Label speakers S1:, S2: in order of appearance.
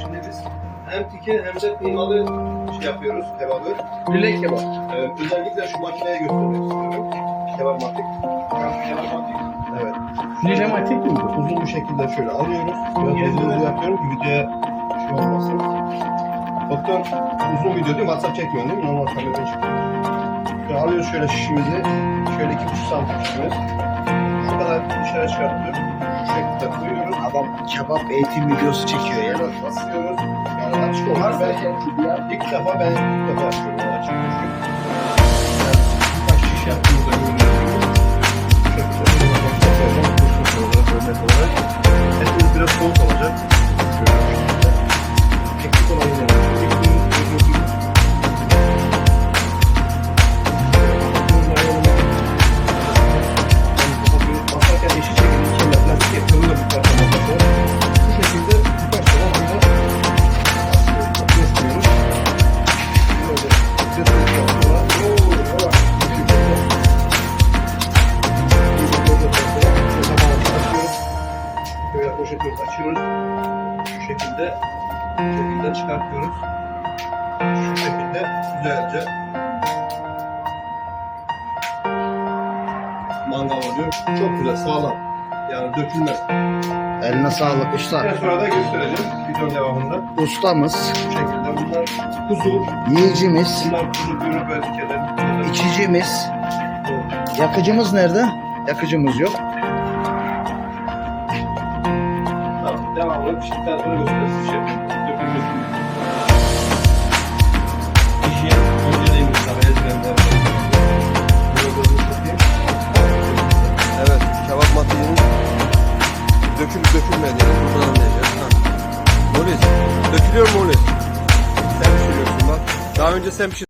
S1: Şimdi biz hem tike hem de kıymalı şey yapıyoruz kebabı.
S2: Lüle kebap.
S1: Ee, özellikle şu makineye göstermek istiyorum. Kebap matik. Kebap matik. Evet.
S2: Lüle matik mi bu?
S1: Uzun bir şekilde şöyle alıyoruz. Biraz hızlı hızlı yapıyorum ki videoya şey olmasın. Doktor uzun video değil WhatsApp çekmiyor değil mi? Normal kameradan çıkıyor. Şöyle alıyoruz şöyle şişimizi. Şöyle iki buçuk santim şişimiz. Şu kadar dışarı çıkartıyoruz. Şu şekilde koyuyoruz.
S3: Adam kebap eğitim videosu çekiyor ya.
S1: Basıyoruz. Yani açık olmaz. Ben ilk defa ben ilk defa yapıyorum. Böyle poşetimizi açıyoruz. Şu şekilde bu şekilde çıkartıyoruz. Şu şekilde güzelce mangal oluyor. Çok güzel, sağlam. Yani dökülmez.
S3: Eline sağlık usta.
S1: sonra da göstereceğim videonun devamında.
S3: Ustamız,
S1: Bu şekilde bunlar kuzu,
S3: yiyicimiz,
S1: bunlar kuzu ve tükeler.
S3: içicimiz. Yakıcımız nerede? Yakıcımız yok.
S1: Devamlı piştikten sonra. Böyle gözünü tutayım.
S4: Evet, kebap matiğinin dökülüp dökülmediğini buradan anlayacağız. Ha. Molis, dökülüyor mu Molis? Sen pişiriyorsun bak. Daha önce sen pişir.